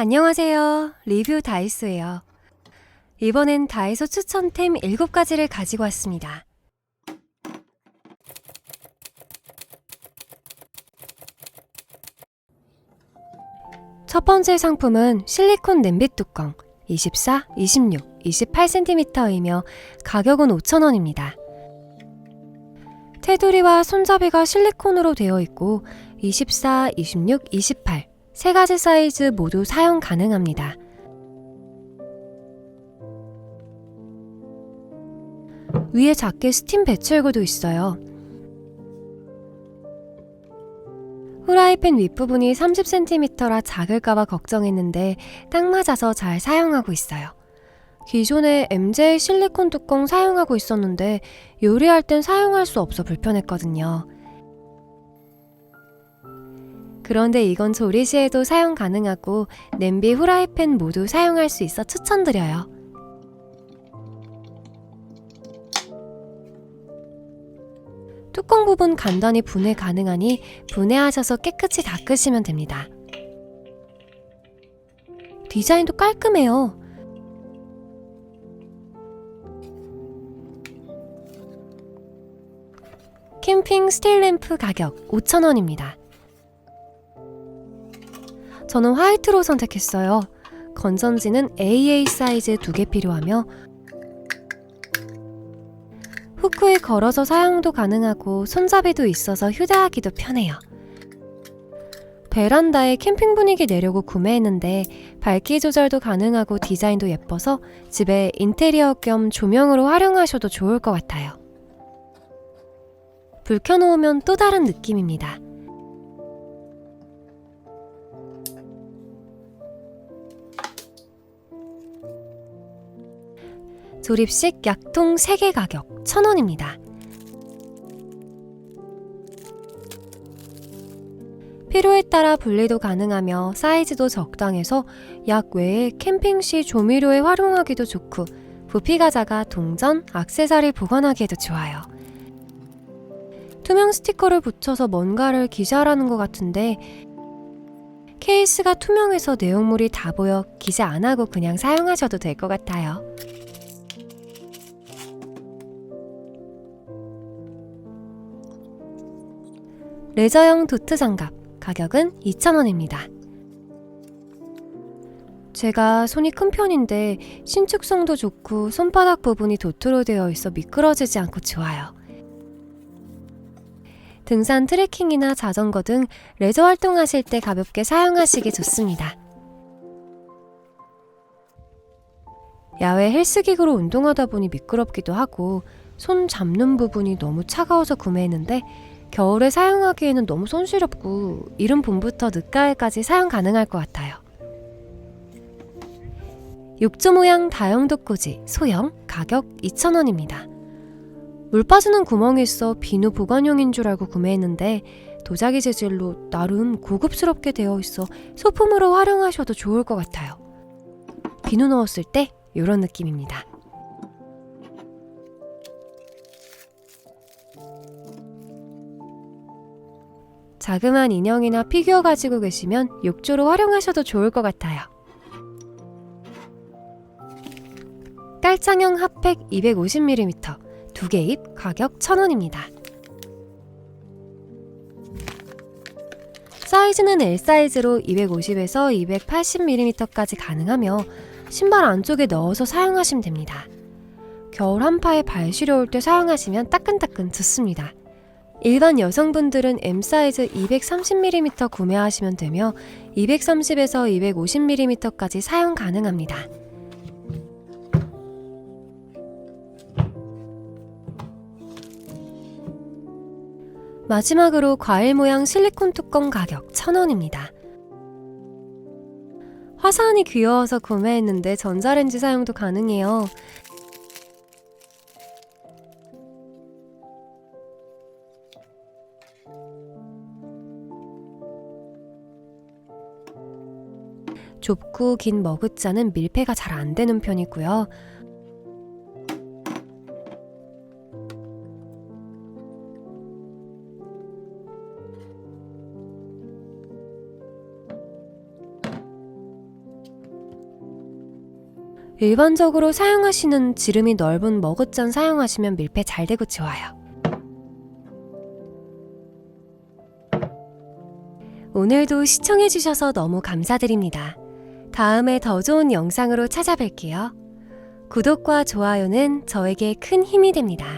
안녕하세요. 리뷰 다이소예요. 이번엔 다이소 추천템 7가지를 가지고 왔습니다. 첫 번째 상품은 실리콘 냄비 뚜껑 24, 26, 28cm이며 가격은 5,000원입니다. 테두리와 손잡이가 실리콘으로 되어 있고 24, 26, 28 세 가지 사이즈 모두 사용 가능합니다. 위에 작게 스팀 배출구도 있어요. 후라이팬 윗부분이 30cm라 작을까봐 걱정했는데 딱 맞아서 잘 사용하고 있어요. 기존에 MJ 실리콘 뚜껑 사용하고 있었는데 요리할 땐 사용할 수 없어 불편했거든요. 그런데 이건 조리 시에도 사용 가능하고 냄비, 후라이팬 모두 사용할 수 있어 추천드려요. 뚜껑 부분 간단히 분해 가능하니 분해하셔서 깨끗이 닦으시면 됩니다. 디자인도 깔끔해요. 캠핑 스틸 램프 가격 5,000원입니다. 저는 화이트로 선택했어요. 건전지는 AA 사이즈 두 개 필요하며 후크에 걸어서 사용도 가능하고 손잡이도 있어서 휴대하기도 편해요. 베란다에 캠핑 분위기 내려고 구매했는데 밝기 조절도 가능하고 디자인도 예뻐서 집에 인테리어 겸 조명으로 활용하셔도 좋을 것 같아요. 불 켜놓으면 또 다른 느낌입니다. 조립식 약통 3개 가격 1,000원입니다. 필요에 따라 분리도 가능하며 사이즈도 적당해서 약 외에 캠핑 시 조미료에 활용하기도 좋고 부피가 작아 동전, 악세사리 보관하기에도 좋아요. 투명 스티커를 붙여서 뭔가를 기재하라는 것 같은데 케이스가 투명해서 내용물이 다 보여 기재 안 하고 그냥 사용하셔도 될 것 같아요. 레저용 도트 장갑 가격은 2,000원입니다. 제가 손이 큰 편인데 신축성도 좋고 손바닥 부분이 도트로 되어 있어 미끄러지지 않고 좋아요. 등산 트레킹이나 자전거 등 레저 활동하실 때 가볍게 사용하시기 좋습니다. 야외 헬스기구로 운동하다 보니 미끄럽기도 하고 손 잡는 부분이 너무 차가워서 구매했는데 겨울에 사용하기에는 너무 손시렵고 이른 봄부터 늦가을까지 사용 가능할 것 같아요. 욕조 모양 다용도 꽂이 소형 가격 2,000원입니다. 물 빠지는 구멍이 있어 비누 보관용인 줄 알고 구매했는데 도자기 재질로 나름 고급스럽게 되어 있어 소품으로 활용하셔도 좋을 것 같아요. 비누 넣었을 때 이런 느낌입니다. 자그마한 인형이나 피규어 가지고 계시면 욕조로 활용하셔도 좋을 것 같아요. 깔창형 핫팩 250ml 두개 입 가격 1,000원입니다. 사이즈는 L 사이즈로 250에서 280mm까지 가능하며 신발 안쪽에 넣어서 사용하시면 됩니다. 겨울 한파에 발 시려울 때 사용하시면 따끈따끈 좋습니다. 일반 여성분들은 M 사이즈 230mm 구매하시면 되며 230에서 250mm까지 사용 가능합니다. 마지막으로 과일 모양 실리콘 뚜껑 가격 1,000원입니다. 화사하니 귀여워서 구매했는데 전자레인지 사용도 가능해요. 좁고 긴 머그잔은 밀폐가 잘 안 되는 편이고요. 일반적으로 사용하시는 지름이 넓은 머그잔 사용하시면 밀폐 잘 되고 좋아요. 오늘도 시청해주셔서 너무 감사드립니다. 다음에 더 좋은 영상으로 찾아뵐게요. 구독과 좋아요는 저에게 큰 힘이 됩니다.